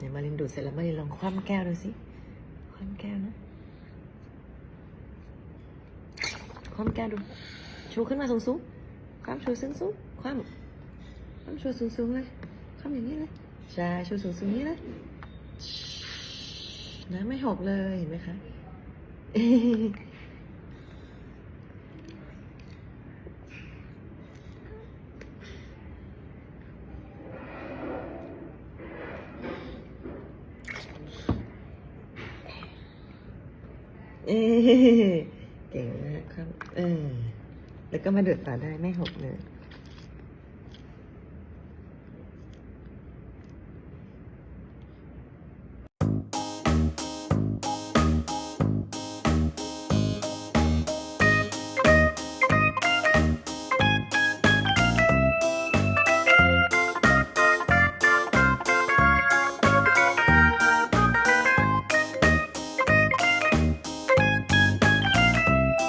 เดี๋ยวมารินดูดเสร็จแล้วมารินลองคว่ำแก้วดูสิคว่ำแก้วนะคว่ำแก้วดู ชูขึ้นมาสูงสูงคว่ำชูสูงสูงคว่ำคว่ำชูสูงสูงเลยคว่ำอย่างนี้เลยใช่ชูสูงสูงนี้เลยน้ำไม่หกเลยเห็นไหมคะ เอเก่งมากครับ เออ แล้วก็มาดูดต่อได้ไม่หกเลย